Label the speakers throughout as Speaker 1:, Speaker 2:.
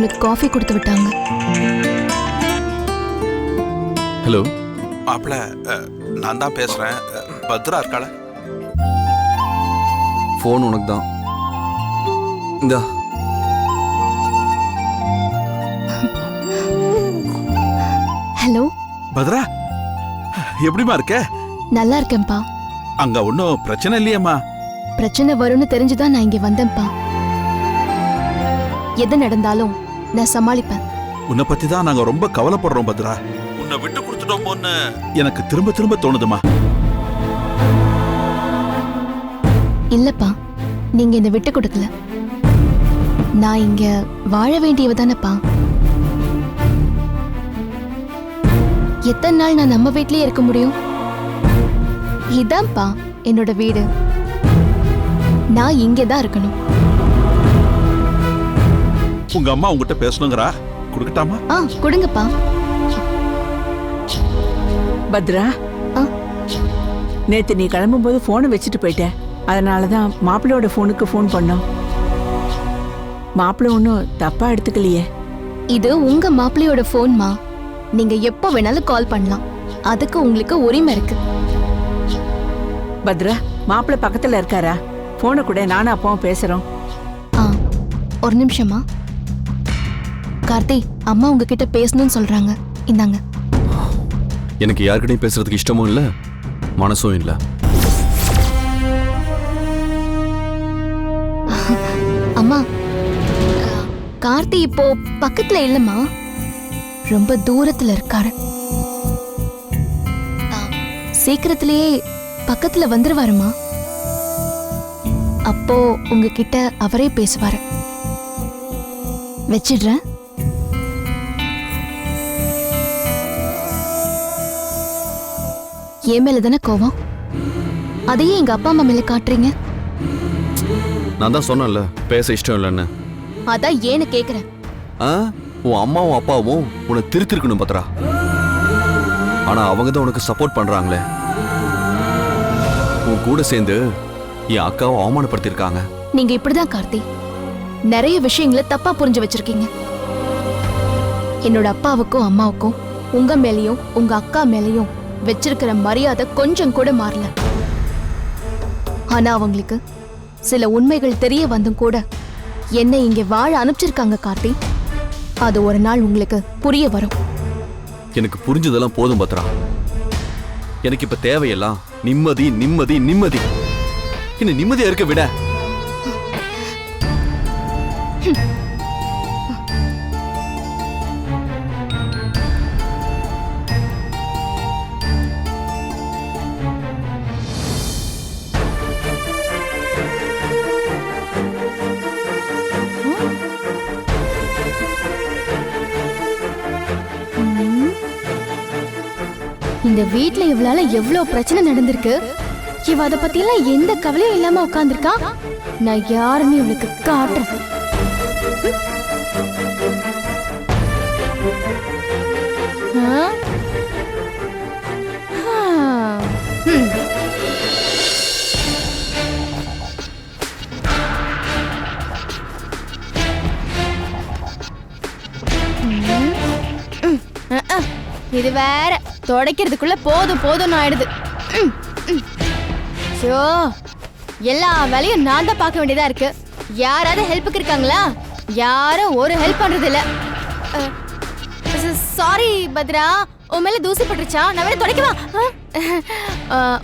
Speaker 1: உங்களுக்கு காஃபி கொடுத்து விட்டாங்க.
Speaker 2: ஹலோ.
Speaker 3: மாப்பிள நான் தான் பேசுறேன். பத்ரா இருக்காள?
Speaker 2: ஃபோன் உனக்கு தான் இந்தா.
Speaker 1: ஹலோ.
Speaker 3: பத்ரா எப்படிமா இருக்க?
Speaker 1: நல்லா இருக்கேன்ப்பா.
Speaker 3: அங்க ஒன்றும் பிரச்சனை இல்லையேம்மா.
Speaker 1: பிரச்சனை வரும்னு தெரிஞ்சுதான் நான் இங்க வந்தேன்ப்பா. எது நடந்தாலும் நான் சமாளிப்பேன்.
Speaker 3: உன்னை பத்தி தான் நாங்க ரொம்ப கவலைப்படுறோம் பத்ரா. உன்னை விட்டு கொடுத்துட்டோமோன்னு எனக்கு திரும்ப திரும்ப தோணுதுமா.
Speaker 1: இல்லப்பா நீங்க இந்த விட்டு கொடுக்கல. நான் இங்க வாழ வேண்டியவ தானப்பா. எத்தனை நாள் நான் நம்ம வீட்லயே இருக்க முடியும்? இதான்ப்பா என்னோட வீடு. நான் இங்கே தான் இருக்கணும்.
Speaker 3: உங்க அம்மா உங்ககிட்ட பேசணுங்கிறா? கொடுக்கட்டாமா?
Speaker 1: ஆ கொடுங்கப்பா.
Speaker 4: பத்ரா.
Speaker 1: ஆ.
Speaker 4: நேத்து நீ கிளம்பும்போது போனை வச்சுட்டு போயிட்ட அதனால தான் மாப்பிள்ளையோட ஃபோனுக்கு ஃபோன் பண்ணோம். மாப்பிள்ளை ஒன்றும் தப்பா எடுத்துக்கலையே.
Speaker 1: இது உங்க மாப்பிள்ளையோட போன்மா நீங்க எப்போ வேணாலும் கால் பண்ணலாம். அதுக்கு உங்களுக்கு உரிமை இருக்கு.
Speaker 4: பத்ரா மாப்பிள்ளை பக்கத்துல இருக்காரா? போனை கூட நானும் அப்பாவும் பேசுறோம்.
Speaker 1: ஆ ஒரு நிமிஷமா கார்த்தி அம்மா உங்ககிட்ட பேசணும்னு சொல்றாங்க. இந்தாங்க.
Speaker 2: எனக்கு யாருக்கிட்டையும் பேசுறதுக்கு இஷ்டமும் இல்லை மனசும் இல்லை.
Speaker 1: அம்மா கார்த்தி இப்போ பக்கத்துல இல்லம்மா. ரொம்ப தூரத்துல இருக்காரு. சீக்கிரத்திலேயே பக்கத்துல வந்துருவாருமா அப்போ உங்ககிட்ட அவரே பேசுவாரு. வச்சிடுறேன். என் மேல தானே கோவம்? அதையே எங்க அப்பா அம்மா மேல காட்டுறீங்க?
Speaker 2: நான் தான் சொன்னேன்ல பேச இஷ்டம் இல்லைன்னு.
Speaker 1: அதான் ஏன்னு கேக்குறேன்.
Speaker 2: ஆ? உன் அம்மாவும் அப்பாவும் உன்னை திருத்திருக்கணும் பத்ரா. ஆனா அவங்க தான் உனக்கு சப்போர்ட் பண்றாங்களே. உன் கூட சேர்ந்து என் அக்காவை அவமானப்படுத்தியிருக்காங்க.
Speaker 1: நீங்க இப்படிதான் கார்த்தி. நிறைய விஷயங்களை தப்பா புரிஞ்சு வச்சிருக்கீங்க. என்னோட அப்பாவுக்கும் அம்மாவுக்கும் உங்க மேலயும் உங்க அக்கா மேலயும் வச்சிருக்கிற மரியாதை கொஞ்சம் கூட மாறல. ஆனா அவங்களுக்கு சில உண்மைகள் தெரிய வந்தும் கூட என்னை இங்க வாழ அனுப்பிச்சிருக்காங்க கார்த்தி. அது ஒரு நாள் உங்களுக்கு புரிய வரும்.
Speaker 2: எனக்கு புரிஞ்சதெல்லாம் போதும் பத்ரா. எனக்கு இப்ப தேவையெல்லாம் நிம்மதி நிம்மதி நிம்மதி. என்ன நிம்மதியா இருக்க விட
Speaker 1: இந்த வீட்ல இவளால எவ்வளவு பிரச்சனை நடந்திருக்கு? இவ அத பத்தி எல்லாம் எந்த கவலையும் இல்லாம உட்கார்ந்துருக்கா நான் யாருன்னு இவளுக்கு காட்டுறேன். ஆ? இது வேற. துடைக்கிறதுக்குள்ள போதும் போதும் ஆயிடுது. ம், ஷோ எல்லா வேலையும் நான் தான் பார்க்க வேண்டியதா இருக்கு. யாராவது ஹெல்ப்புக்கு இருக்காங்களா? யாரும் ஒரு ஹெல்ப் பண்றது இல்ல சாரி பத்ரா. உன் மேல தூசி பட்டுருச்சா? நான் வேற துடைக்கவா?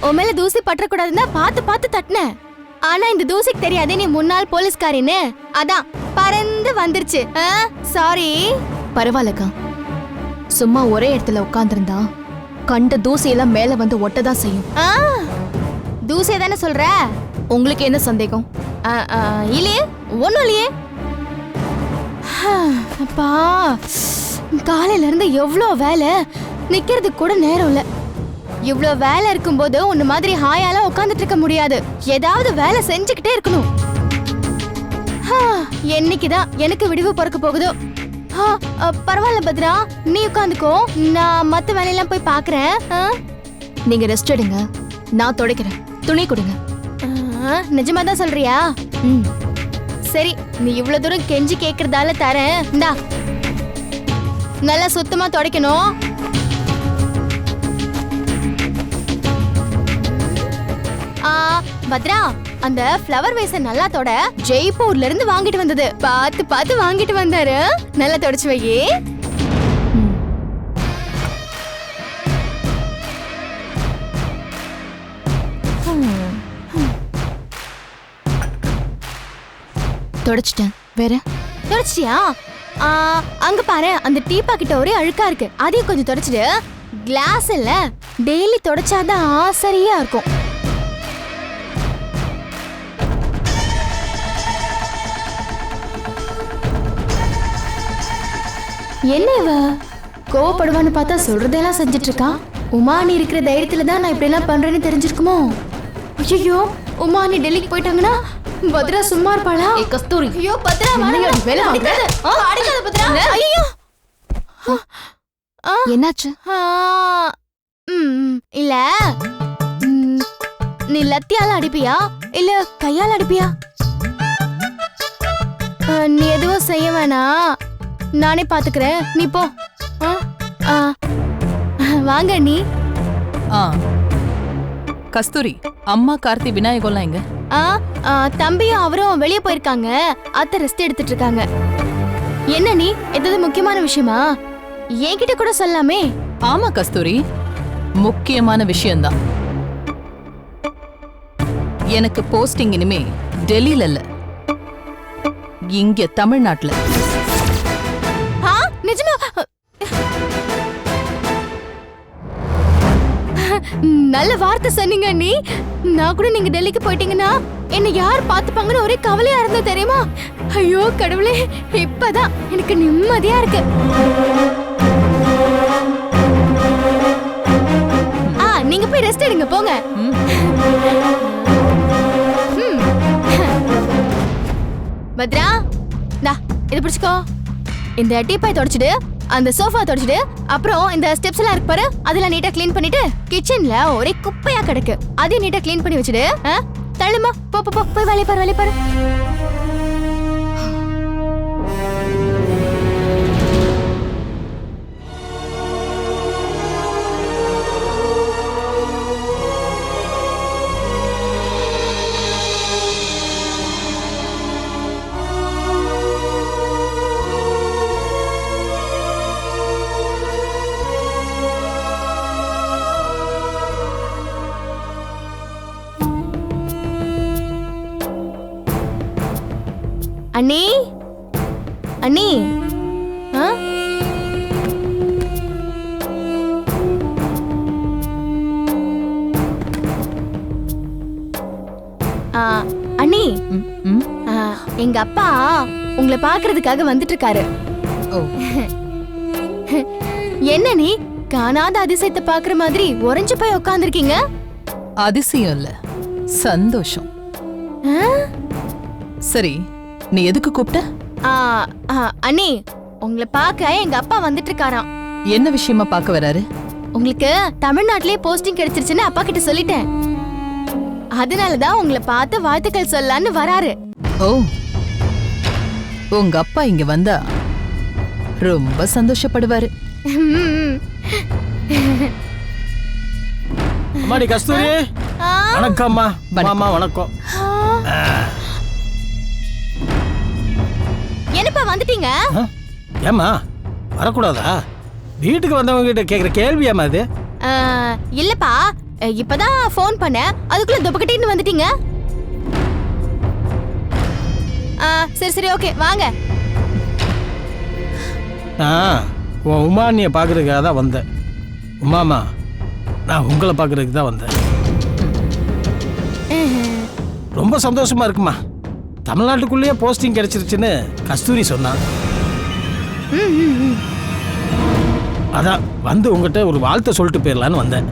Speaker 1: உன் மேல தூசி பற்றக்கூடாதுன்னா பார்த்து பார்த்து தட்டினேன். ஆனா இந்த தூசிக்கு தெரியாதே நீ முன்னாள் போலீஸ்காரின்னு. அதான் பறந்து வந்துருச்சு. சாரி பரவாயில்லக்கா. சும்மா ஒரே இடத்துல உட்கார்ந்திருந்தா கண்ட தூசியெல்லாம் மேல வந்து ஒட்டதான் செய்யும். தூசியை தானே சொல்ற? உங்களுக்கு என்ன சந்தேகம்? இல்லையே ஒண்ணும் இல்லையே. அப்பா காலையில இருந்து எவ்வளோ வேலை? நிக்கிறதுக்கு கூட நேரம் இல்ல. இவ்ளோ வேலை இருக்கும்போது உன்ன மாதிரி ஹாயாலாம் உட்காந்துட்டு இருக்க முடியாது. ஏதாவது வேலை செஞ்சுக்கிட்டே இருக்கணும். ஹா, என்னைக்குதான் எனக்கு விடிவு பிறக்க போகுதோ? பரவாயில்ல பத்ரா. நீ உட்காந்துக்கோ. நான் மத்த வேலையெல்லாம் போய் பாக்குறேன். நீங்க ரெஸ்ட் எடுங்க. நான் துடைக்கிறேன். துணி கொடுங்க. நிஜமா தான் சொல்றியா? ம். சரி நீ இவ்வளவு தூரம் கெஞ்சி கேக்குறதால தரேன். இந்தா. நல்லா சுத்தமா துடைக்கணும். ஆ பத்ரா அந்த ஃப்ளவர் வேஸ நல்லா தொட ஜெய்ப்பூர்ல இருந்து வாங்கிட்டு வந்தது. பார்த்து பார்த்து வாங்கிட்டு வந்தாரு. நல்லா தொடச்சு வையே. தொடச்சிட்டேன். வேற? தொடச்சிட்டியா? அங்க பாரு அந்த டீ பாக்கெட் ஒரே அழுக்கா இருக்கு. அதையும் கொஞ்சம் தொடச்சிடு. கிளாஸ் இல்ல டெய்லி தொடச்சாதான் சரியா இருக்கும். என்ன இவ? கோவப்படுவான்னு பார்த்தா சொல்றதெல்லாம் செஞ்சுட்டு இருக்கா உமானி இருக்கிற தைரியத்துல தான் நான் இப்படி எல்லாம் பண்றேன்னு தெரிஞ்சிருக்குமோ? ஐயோ உமானி டெல்லிக்கு போயிட்டாங்கன்னா பத்ரா சும்மா இருப்பாளா?
Speaker 5: கஸ்தூரி.
Speaker 1: ஐயோ பத்ரா.
Speaker 5: நீ
Speaker 1: அடிக்காத. பத்ரா. ஐயோ
Speaker 5: என்னாச்சு?
Speaker 1: இல்ல. நீ லத்தியால அடிப்பியா? இல்ல கையால அடிப்பியா? நீ எதுவும் செய்ய வேணாம். நானே பாத்துக்கிறேன். நீ போ. வாங்க நீ
Speaker 5: ஆ. கஸ்தூரி அம்மா கார்த்தி விநாயகம்லாம் எங்க?
Speaker 1: ஆ, ஆ, தம்பியும் அவரும் வெளியே போயிருக்காங்க. அத்தை ரெஸ்ட் எடுத்துட்டு இருக்காங்க. என்ன நீ ஏதாவது முக்கியமான விஷயமா? என்கிட்ட கூட சொல்லாமே.
Speaker 5: ஆமா கஸ்தூரி. முக்கியமான விஷயம்தான். எனக்கு போஸ்டிங் இனிமே டெல்லியில இல்ல. இங்க தமிழ்நாட்டுல.
Speaker 1: நல்ல வார்த்தை சொன்னீங்க நீ நான் கூட நீங்க டெல்லிக்கு போயிட்டீங்கன்னா என்ன யார் பாத்துப்பாங்கன்னு ஒரே கவலையா இருந்தது தெரியுமா? ஐயோ கடவுளே இப்பதான் எனக்கு நிம்மதியா இருக்கு. ஆ நீங்க போய் ரெஸ்ட் எடுங்க போங்க.
Speaker 5: ம்,
Speaker 1: பத்ரா டா இது இந்த டீப்பாய் தொடச்சிடு. அந்த சோஃபா தொடச்சிட்டு அப்புறம் இந்த ஸ்டெப்ஸ் எல்லாம் இருக்கு பாரு அதெல்லாம் நீட்டா க்ளீன் பண்ணிட்டு கிச்சன்ல ஒரே குப்பையா கிடக்கு. அதையும் நீட்டா க்ளீன் பண்ணி வச்சுட்டு தள்ளுமா போ போ, போய் வேலைய பாரு பாரு. அண்ணி? அண்ணி? ஆ? ஆ, அண்ணி. எங்க அப்பா உங்களை பாக்குறதுக்காக வந்துட்டு இருக்காரு என்ன நீ காணாத அதிசயத்தை பாக்குற மாதிரி உறைஞ்சு போய் உட்காந்துருக்கீங்க
Speaker 5: அதிசயம் இல்ல. சந்தோஷம். சரி நீ எதுக்கு கூப்பிட்ட?
Speaker 1: அண்ணி உங்களை பார்க்க எங்க அப்பா வந்துட்டு இருக்காராம்
Speaker 5: என்ன விஷயமா பார்க்க வராரு?
Speaker 1: உங்களுக்கு தமிழ்நாட்டிலே போஸ்டிங் கிடைச்சிருச்சுன்னு அப்பா கிட்ட சொல்லிட்டேன். அதனாலதான் உங்களை பார்த்து வாழ்த்துக்கள் சொல்லலான்னு வராரு.
Speaker 5: ஓ உங்க அப்பா இங்க வந்தா ரொம்ப சந்தோஷப்படுவாரு.
Speaker 6: அம்மாடி கஸ்தூரி. வணக்கம்மா. மாமா வணக்கம்.
Speaker 1: ஆ. என்னப்பா வந்துட்டீங்க?
Speaker 6: ஏம்மா? வரக்கூடாதா? வீட்டுக்கு வந்தவங்க கிட்ட கேக்குற கேள்வி ஏமா அது?
Speaker 1: ஆ, இல்லப்பா. இப்பதான் ஃபோன் பண்ணேன். அதுக்குள்ள துப்பக்கட்டின்னு வந்துட்டீங்க. ஆ, சரி சரி ஓகே வாங்க.
Speaker 6: ஆ உன் உமானியை பார்க்கறதுக்காக தான் வந்தேன். உமாமா நான் உங்களை பார்க்கறதுக்கு தான் வந்தேன். ரொம்ப சந்தோஷமா இருக்குமா? தமிழ்நாட்டுக்குள்ளேயே போஸ்டிங் கிடைச்சிருச்சுன்னு கஸ்தூரி சொன்னான். அதான் வந்து உங்ககிட்ட ஒரு வாழ்த்தை சொல்லிட்டு போயிடலான்னு வந்தேன்.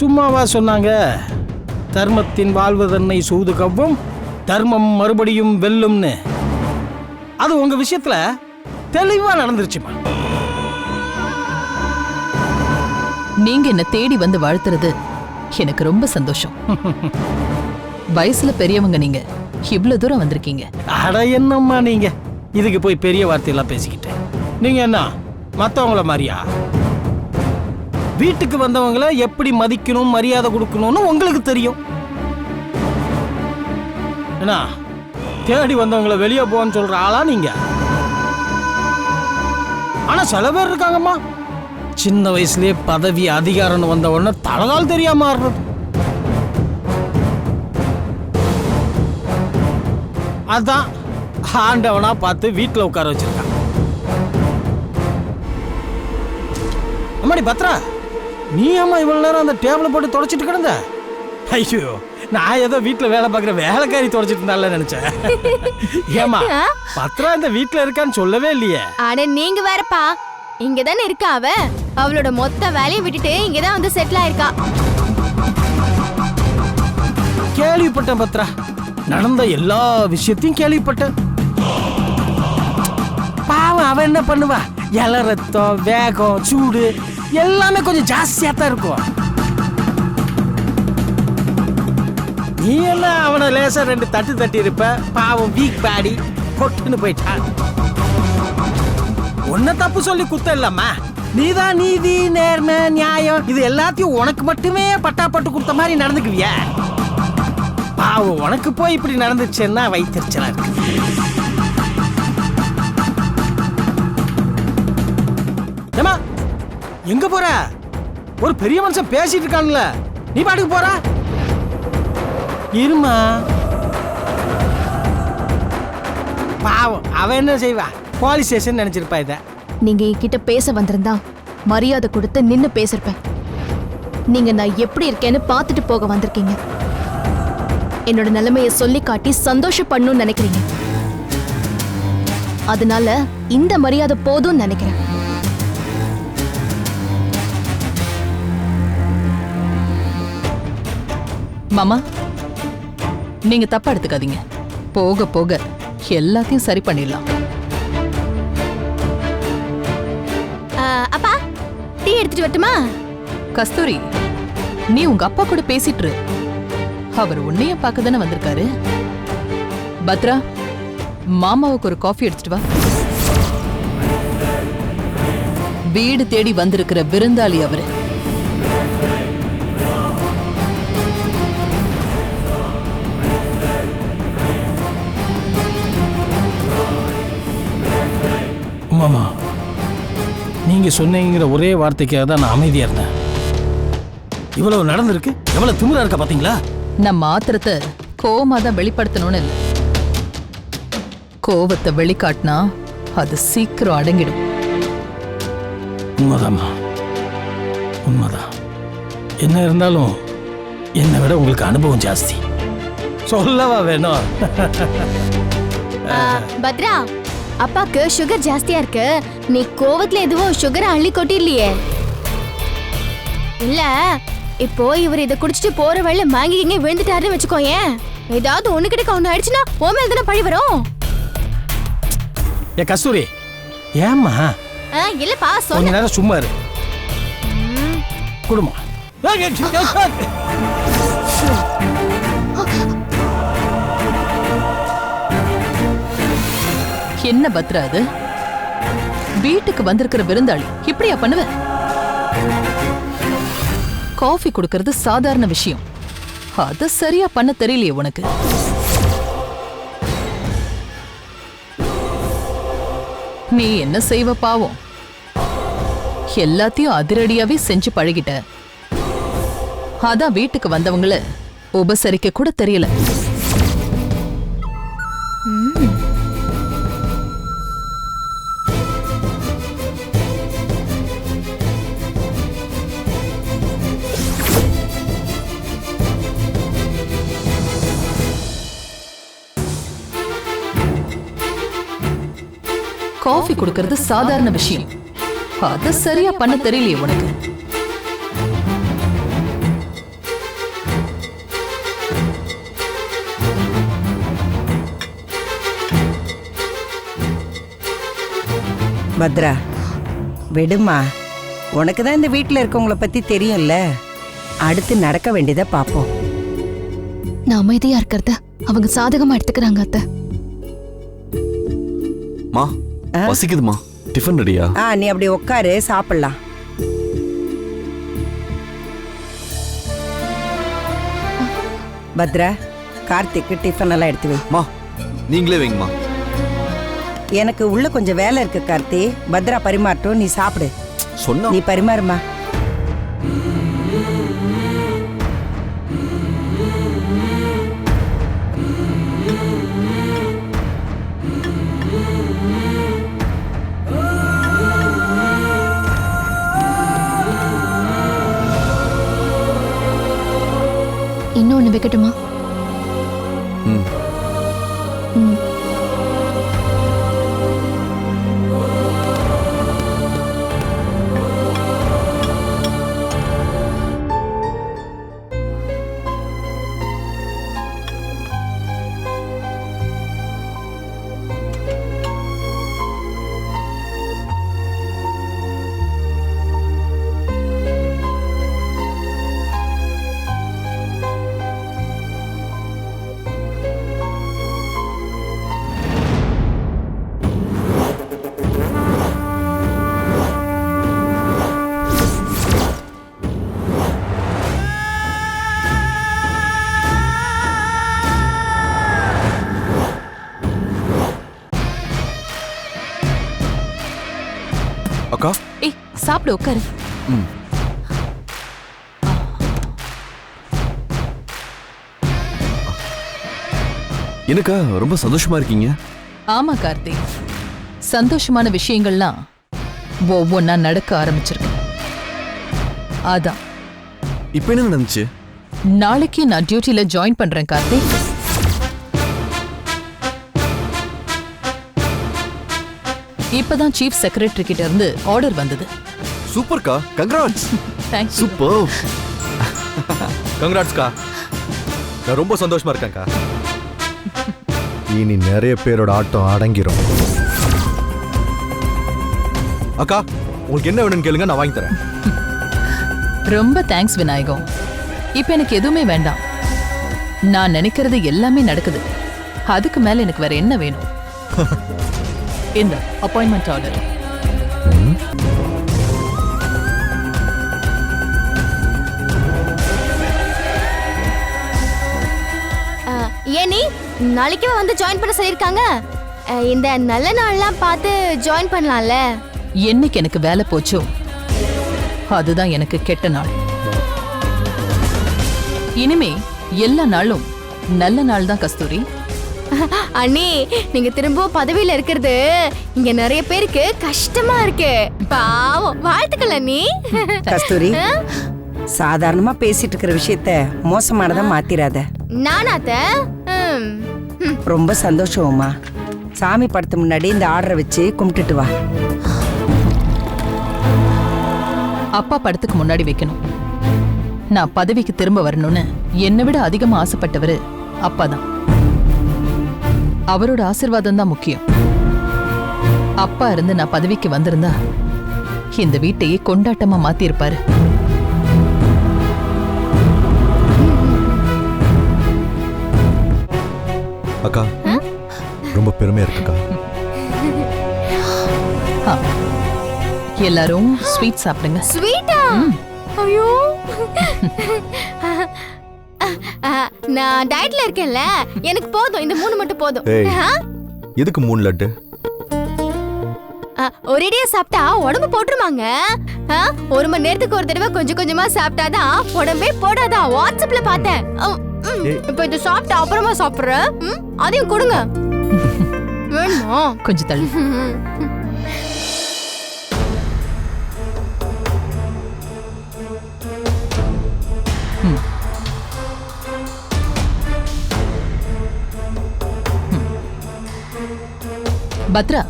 Speaker 6: சும்மாவா சொன்னாங்க தர்மத்தின் வாழ்வதன்னை சூது கவ்வும் தர்மம் மறுபடியும் வெல்லும்னு. அது உங்க விஷயத்துல தெளிவா நடந்துருச்சுமா?
Speaker 5: நீங்க என்ன தேடி வந்து வாழ்த்துறது எனக்கு ரொம்ப சந்தோஷம். வயசுல பெரியவங்க நீங்க இவ்வளவு தூரம் வந்திருக்கீங்க.
Speaker 6: அட என்னம்மா நீங்க? இதுக்கு போய் பெரிய வார்த்தையெல்லாம் பேசிக்கிட்டு நீங்க என்ன? மத்தவங்கள மாதிரியா? வீட்டுக்கு வந்தவங்கள எப்படி மதிக்கணும் மரியாதை கொடுக்கணும்னு உங்களுக்கு தெரியும். என்ன? தேடி வந்தவங்கள வெளியே போன்னு சொல்ற ஆளா நீங்க? ஆனா சில பேர் இருக்காங்கம்மா. சின்ன வயசுலயே பதவி அதிகாரம்னு வந்த உடனே தலகால் தெரியாம ஆடுறது அதான் ஆண்டவனா பார்த்து வீட்டில் உட்கார வச்சிருக்கான். அம்மாடி பத்ரா நீ அம்மா இவ்வளவு நேரம் அந்த டேபிள போட்டு தொடச்சிட்டு கிடந்த? ஐயோ நான் ஏதோ வீட்டில் வேலை பார்க்குற வேலைக்காரி தொடச்சிட்டு இருந்தால நினைச்சேன். ஏமா பத்ரா இந்த வீட்டில் இருக்கான்னு சொல்லவே இல்லையே.
Speaker 1: அட நீங்க வேறப்பா. இங்க தானே இருக்கா அவ அவளோட மொத்த வேலையை விட்டுட்டு இங்க தான் வந்து செட்டில் ஆயிருக்கா.
Speaker 6: கேள்விப்பட்டேன் பத்ரா. நடந்த எல்லா விஷயத்தையும் கேள்விப்பட்டேன். பாவம் அவன் என்ன பண்ணுவா? இல ரத்தம் வேகம் சூடு எல்லாமே கொஞ்சம் ஜாஸ்தியாக தான் இருக்கும். நீ என்ன அவனை லேசா ரெண்டு தட்டு தட்டி இருப்ப பாவம் வீக் பாடி கொட்டுன்னு போயிட்டான். ஒன்ன தப்பு சொல்லி குத்த இல்லாமா நீதான் நீதி நேர்மை நியாயம் இது எல்லாத்தையும் உனக்கு மட்டுமே பட்டா பட்டு கொடுத்த மாதிரி நடந்துக்குவியா? பாவம் உனக்கு போய் இப்படி நடந்துச்சுன்னா வைத்திருச்சலா இருக்கு. ஏமா எங்க போற? ஒரு பெரிய மனுஷன் பேசிட்டு இருக்கான்ல. நீ பாட்டுக்கு போற? இருமா பாவம் அவன் என்ன செய்வா? போலீஸ் ஸ்டேஷன் நினைச்சிருப்பா இதை.
Speaker 7: நீங்க என்கிட்ட பேச வந்திருந்தா மரியாதை கொடுத்து நின்னு பேசிருப்பேன். நீங்க நான் எப்படி இருக்கேன்னு பார்த்துட்டு போக வந்திருக்கீங்க. என்னோட நிலைமைய சொல்லி காட்டி சந்தோஷப்படணும்னு நினைக்கிறீங்க. அதனால இந்த மரியாதை போதும்னு நினைக்கிறேன்.
Speaker 5: மாமா நீங்க தப்பா எடுத்துக்காதீங்க. போக போக எல்லாத்தையும் சரி பண்ணிடலாம்.
Speaker 1: எடுத்துட்டு வரட்டுமா?
Speaker 5: கஸ்தூரி நீ உங்க அப்பா கூட பேசிட்டு இரு. அவர் உன்னைய பார்க்க தானே வந்திருக்காரு. பத்ரா மாமாவுக்கு ஒரு காஃபி எடுத்துட்டு வா. வீடு தேடி வந்திருக்கிற விருந்தாளி அவரு.
Speaker 6: மாமா நீங்க சொன்னீங்கிற ஒரே வார்த்தைக்காக தான் நான் அமைதியா இருந்தேன். இவ்வளவு நடந்திருக்கு? எவ்வளவு திமிரா இருக்கா பாத்தீங்களா?
Speaker 5: நம்ம ஆத்திரத்தை கோவமா தான் வெளிப்படுத்தணும்னு இல்லை. கோவத்தை வெளிக்காட்டினா அது சீக்கிரம் அடங்கிடும்.
Speaker 6: உண்மைதாம்மா உண்மைதான். என்ன இருந்தாலும் என்னை விட உங்களுக்கு அனுபவம் ஜாஸ்தி. சொல்லவா வேணும்?
Speaker 1: பத்ரா அப்பாக்கு சுகர் ஜாஸ்தியா இருக்கு. நீ கோவத்துல எதுவும் சுகரை அள்ளி கொட்டிடலையே. இல்ல இப்போ இவர் இதை குடிச்சிட்டு போற வழியில மாங்கி இங்க விழுந்துட்டாருன்னு வச்சுக்கோ ஏன் ஏதாவது ஒண்ணு கிட்ட ஒண்ணு ஆயிடுச்சுன்னா ஓ மேல தானே பழி வரும்?
Speaker 6: ஏ கஸ்தூரி ஏம்மா?
Speaker 1: ஆ, இல்லப்பா
Speaker 6: கொஞ்ச
Speaker 1: சொல்ல
Speaker 6: நேரம் சும்மா இரு. குடும்பம்
Speaker 5: என்ன பத்ரா அது வீட்டுக்கு வந்திருக்கிற விருந்தாளி. இப்படியா பண்ணுவ? காஃபி கொடுக்கறது சாதாரண விஷயம். அத சரியா பண்ண தெரியலையே உனக்கு. நீ என்ன செய்வ பாவம்? எல்லாத்தையும் அதிரடியாவே செஞ்சு பழகிட்ட. அதான் வீட்டுக்கு வந்தவங்கள உபசரிக்க கூட தெரியல. கொடுக்கறது சாதாரண விஷயம். அத சரியா பண்ண தெரியலையே உனக்கு.
Speaker 8: பத்ரா விடுமா. உனக்கு தான் இந்த வீட்டில் இருக்கவங்கள பத்தி தெரியும்ல. அடுத்து நடக்க வேண்டியதை பார்ப்போம்
Speaker 7: நான் அமைதியா இருக்கிறத அவங்க சாதகமா எடுத்துக்கிறாங்க அத்தை.
Speaker 2: மா பசிக்குதுமா டிஃபன் ரெடியா?
Speaker 8: ஆ நீ அப்படி உட்காரு சாப்பிடலாம். பத்ரா கார்த்திக்கு டிஃபன் எல்லாம் எடுத்து வை.
Speaker 2: மா நீங்களே வைங்கம்மா.
Speaker 8: எனக்கு உள்ள கொஞ்சம் வேலை இருக்கு கார்த்தி. பத்ரா பரிமாறட்டும் நீ சாப்பிடு.
Speaker 2: சொன்னா
Speaker 8: நீ பரிமாறுமா.
Speaker 7: இன்னொன்னு வைக்கட்டுமா
Speaker 5: சாப்பிடு உட்காரு.
Speaker 2: எனக்கா ரொம்ப சந்தோஷமா இருக்கீங்க?
Speaker 5: ஆமா கார்த்திக் சந்தோஷமான விஷயங்கள்லாம் ஒவ்வொன்னா நடக்க ஆரம்பிச்சிருக்கு. அதான்.
Speaker 2: இப்போ என்ன நடந்துச்சு?
Speaker 5: நாளைக்கு நான் டியூட்டில ஜாயின் பண்றேன் கார்த்திக் இப்பதான் சீஃப் செக்ரட்டரி கிட்ட இருந்து ஆர்டர் வந்தது.
Speaker 2: சூப்பர்க்கா. கங்க்ராட்ஸ்
Speaker 5: தேங்க்ஸ்
Speaker 2: சூப்பர் கங்க்ராட்ஸ்க்கா நான் ரொம்ப சந்தோஷமா இருக்கேன்க்கா.
Speaker 9: இனி நிறைய பேரோட ஆட்டம் அடங்கிரும்.
Speaker 2: அக்கா உங்களுக்கு என்ன வேணும்னு கேளுங்க நான் வாங்கி தரேன்.
Speaker 5: ரொம்ப தேங்க்ஸ் விநாயகம் இப்ப எனக்கு எதுவுமே வேண்டாம். நான் நினைக்கிறது எல்லாமே நடக்குது. அதுக்கு மேல எனக்கு வேற என்ன வேணும்? இந்த அப்பாயின்மெண்ட் ஆர்டர்
Speaker 1: ஏன் நீ? நாளைக்கே வந்து ஜாயின் பண்ண சொல்லியிருக்காங்க. அஹ், இந்த நல்ல நாள்லாம் பார்த்து ஜாயின் பண்ணலாம்ல.
Speaker 5: என்னைக்கு எனக்கு வேலை போச்சோ? அதுதான் எனக்கு கெட்ட நாள். இனிமே எல்லா நாளும் நல்ல நாள் தான் கஸ்தூரி.
Speaker 1: அண்ணி நீங்க திரும்பவும் பதவியில இருக்கிறது இங்க நிறைய பேருக்கு கஷ்டமா இருக்கு. பாவம். வாழ்த்துக்கள் அண்ணி.
Speaker 8: கஸ்தூரி சாதாரணமா பேசிட்டு இருக்கிற விஷயத்த மோசமானதா மாத்திராத.
Speaker 1: நானாத்த.
Speaker 8: ரொம்ப சந்தோஷம்மா சாமி படத்து முன்னாடி இந்த ஆர்டரை வச்சு கும்பிட்டுட்டு வா.
Speaker 5: அப்பா படத்துக்கு முன்னாடி வைக்கணும். நான் பதவிக்கு திரும்ப வரணும்னு என்னை விட அதிகமா ஆசைப்பட்டவரு அப்பா தான் அவரோட ஆசிர்வாதம் தான் முக்கியம். அப்பா இருந்து நான் பதவிக்கு வந்திருந்தா இந்த வீட்டையே கொண்டாட்டமா மாத்திருப்பாரு
Speaker 9: அக்கா ரொம்ப பெருமையா இருக்குக்கா.
Speaker 5: ஆ. எல்லாரும் ஸ்வீட் சாப்பிடுங்க.
Speaker 1: ஸ்வீட்டா ஐயோ. நான் டயட்ல இருக்கேன்ல. எனக்கு போதும் இந்த மூணு மட்டும் போதும்?
Speaker 9: எதுக்கு மூணு லட்டு?
Speaker 1: ஒரேடியா சாப்பிட்டா உடம்பு போட்டுருமாங்க? ஆ? ஒரு மணி நேரத்துக்கு ஒரு தடவை கொஞ்சம் கொஞ்சமா சாப்பிட்டாதான் உடம்பே போடாதான் வாட்ஸ்அப்ல பார்த்தேன். இப்ப இது சாப்பிட்டா அப்புறமா சாப்பிடுறேன். அதையும் கொடுங்க. வேணுமா?
Speaker 5: கொஞ்சம் தள்ளு. பத்ரா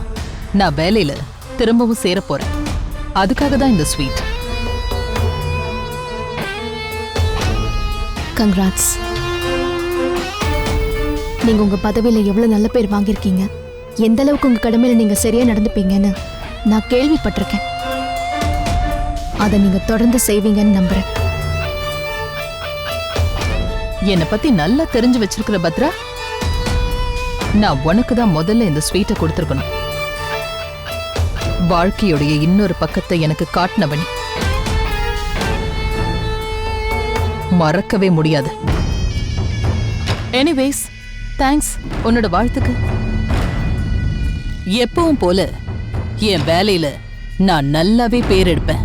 Speaker 5: நான் வேலையில திரும்பவும் சேர போறேன். அதுக்காக தான் இந்த ஸ்வீட்.
Speaker 7: கங்க்ராட்ஸ் நீங்க உங்க பதவியில எவ்வளவு நல்ல பேர் வாங்கியிருக்கீங்க? எந்த அளவுக்கு உங்க கடமையில நீங்க சரியா நடந்துப்பீங்கன்னு நான் கேள்விப்பட்டிருக்கேன். அதை நீங்க தொடர்ந்து செய்வீங்கன்னு நம்புறேன்.
Speaker 5: என்னை பத்தி நல்லா தெரிஞ்சு வச்சிருக்கிற பத்ரா நான் உனக்கு தான் முதல்ல இந்த ஸ்வீட்டை கொடுத்துருக்கணும். வாழ்க்கையுடைய இன்னொரு பக்கத்தை எனக்கு காட்டினவனி மறக்கவே முடியாது. எனிவேஸ் தேங்க்ஸ் உன்னோட வாழ்த்துக்கு எப்பவும் போல என் வேலையில நான் நல்லாவே பேர் எடுப்பேன்.